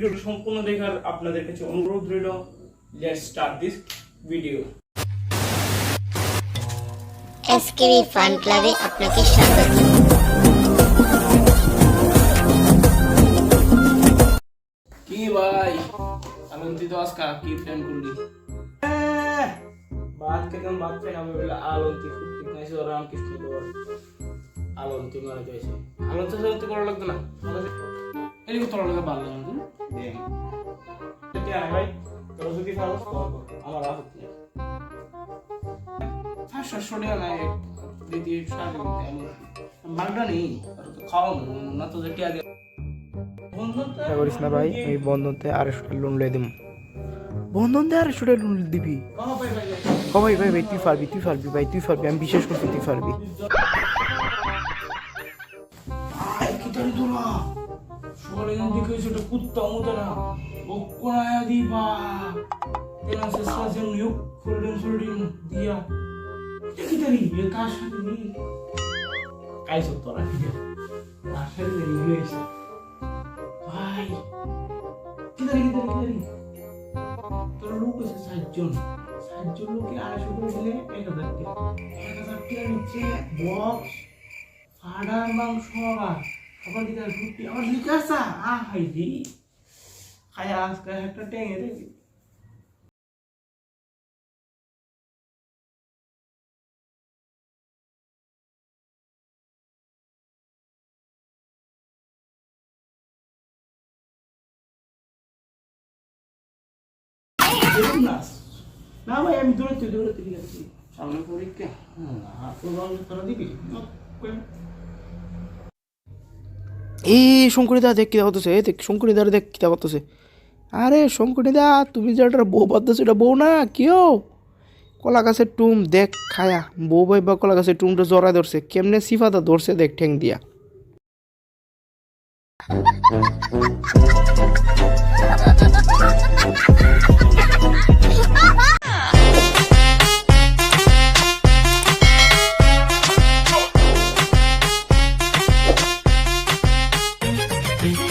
ভিডিওটি সম্পূর্ণ দেখার আপনাদের কাছে অনুরোধ রইল। Let's start this video SKB fun ক্লাবে আপনাকে স্বাগত। কি ভাই? আনন্দি তো আজকা কি প্ল্যান করলি? ভাত খেতাম ভাত খাই আমি বলে আলন্তি ফুটকি খাইছি ওরা রামকৃষ্ণ দেওয়ার আলন্তি মারা যাইছে। আলন্তি সালন্তি করা লাগতো না? এলিকে তোরা লাগে ভালো লাগে না দেখ যদি আয় ভাই? তোরা যদি পারস কল কর। আমার আপত্তি নেই হ্যাঁ সাতশো টাকা নাই দিদি সাহায্য করতে আমি মালটা নেই। খাওয়া না। তো যে টিয়া দিয়ে বন্ধুত্ব চিন্তা করিস না ভাই আমি বন্ধনতে আড়াইশো টাকা লোন লয়ে দিব বন্ধনতে আড়াইশো টাকা লোন দিবি? ও ভাই ভাই ভাই তুই পারবি তুই পারবি ভাই তুই পারবি। আমি বিশ্বাস করছি তুই পারবি। দেখে সেটা কুত্তা মতো না। ও কোনায়া দিবা তেনা সে সাজেন ইউক ফুলডিন ফুলডিন দিয়া। এটা কি তারি এ কার সাথে নি কাই সব তোরা ঠিক আছে কার সাথে ভাই কি তারি কি তারি কি তারি তোরা লোক আছে সাতজন। সাতজন লোকে আড়াইশো করে দিলে এক হাজার টাকা। এক হাজার টাকা নিচ্ছে বক্স ফাডার মাংস আবার সবার দিকে রুটি আমার লিখে আসা? আ হাই রে খায় আজকে একটা টেঙে রে। না ভাই আমি দৌড়াতে দৌড়াতে ঠিক আছে। সামনে পরীক্ষা। হুম, হাত দিবি না, শঙ্করিদা দেখ কিতা করতেছে দেখ শঙ্করিদার দেখ কিতা করতেছে আরে শঙ্করিদা তুমি যেটা বউ বাঁধতেছো এটা বউ না কেউ কলা গাছের টুম দেখ খায়া। বউ ভাই বা কলা গাছের টুমটা জড়া ধরছে কেমনে সিফাতা ধরছে দেখ ঠেং দিয়া। Paris.